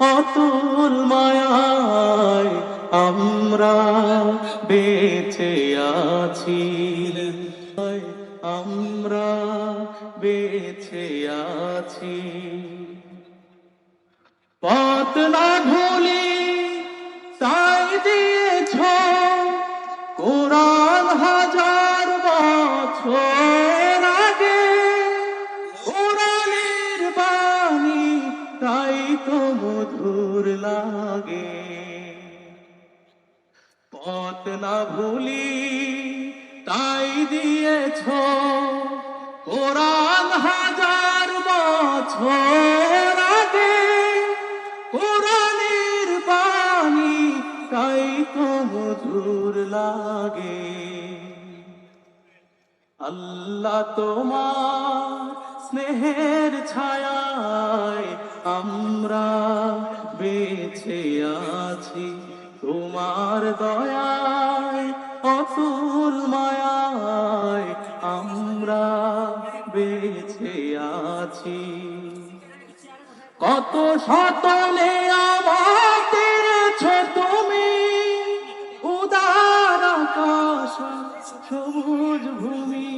অতুল মায়ায় আমরা বেঁচে আছি। আমরা বেঁচে আছি। পথ না ভুলি তাই দিয়েছ তাই তো মধুর লাগে। পথ না ভুলি তাই দিয়েছ কোরআন হাজার বছর আগে। কোরআনের বাণী তাই তো মধুর লাগে। আল্লাহ তোমার স্নেহের ছায়ায় আমরা বেঁচে আছি। তোমার দয়ায়, অতুল মায়ায় আমরা বেঁচে আছি। কত শতলে আমাদের তুমি? উদার আকাশ, সবুজ ভূমি